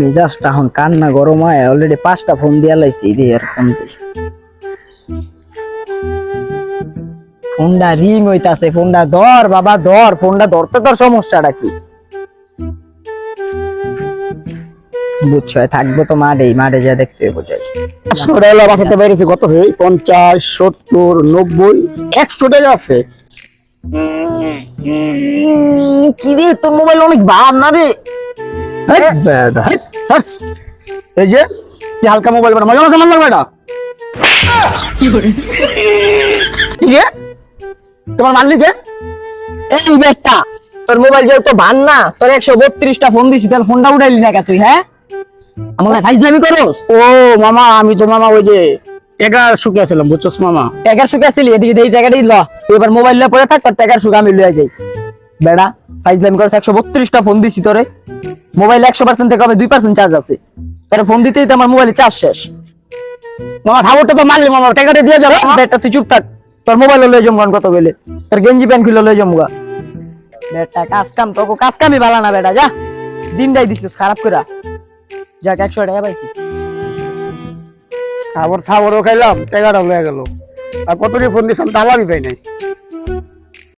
মেজাজটা এখন কান্না গরম হয় অলরেডি পাঁচটা ফোন দিয়া লাইছি দিয়ে আর ফোন দিই ফোনটা রিং হইতাছে ফোনটা ধর বাবা ধর ফোনটা ধরতে তোর সমস্যাটা কি? বুঝছ থাকব তো মাঠেই মাঠে যা দেখতে বোঝাই একশো টাকা বাসাতে বেরিয়েছে কত সেই পঞ্চাশ সত্তর নব্বই একশো টাকা আছে। কি রে তোর মোবাইল অনেক ভার না রে। এই যে কি হালকা মোবাইল বেটা মজা মজা লাগবে কি রে? তোমার মারলি কে এই বেটা তোর মোবাইল যেহেতু ভান না তোর একশো বত্রিশটা ফোন দিছি তাহলে ফোনটা উঠাইলি না কে তুই হ্যাঁ? আমার ফাইজলামি করোস? ও মামা আমি তো মামা ওই যে এগার শুকে ছিলাম বুঝছস মামা? টাকার সুখ আসছিলি এদিকে এই জায়গাটাই ল। এবার মোবাইল পড়ে থাক তোর টাকার সুখ আমি লইয়া যাই। বেড়া ফাইজলামি করছ একশো বত্রিশটা ফোন দিছি তোরে। মোবাইল একশো পার্সেন্ট থেকে হবে দুই পার্সেন্ট চার্জ আছে। তার ফোন দিতেই তো আমার মোবাইলে চার্জ শেষ। মামা মারলি মামা টাকাটা দিয়ে যাব বেটা তুই চুপ থাক। তোর মোবাইল যাম কত গেলে তোর গেঞ্জি প্যান্ট খুলে লই যাম গা। বেটা কাজ কাম তোকে কাজ কামই ভালো না বেটা যা। দিনটাই দিছিস খারাপ করে যাক একশো টাকা পাইছি। খাবার খাবারও খাইলাম টাকাটাও লয়ে গেল। আর কত ফোন তাও আমি পাই নাই।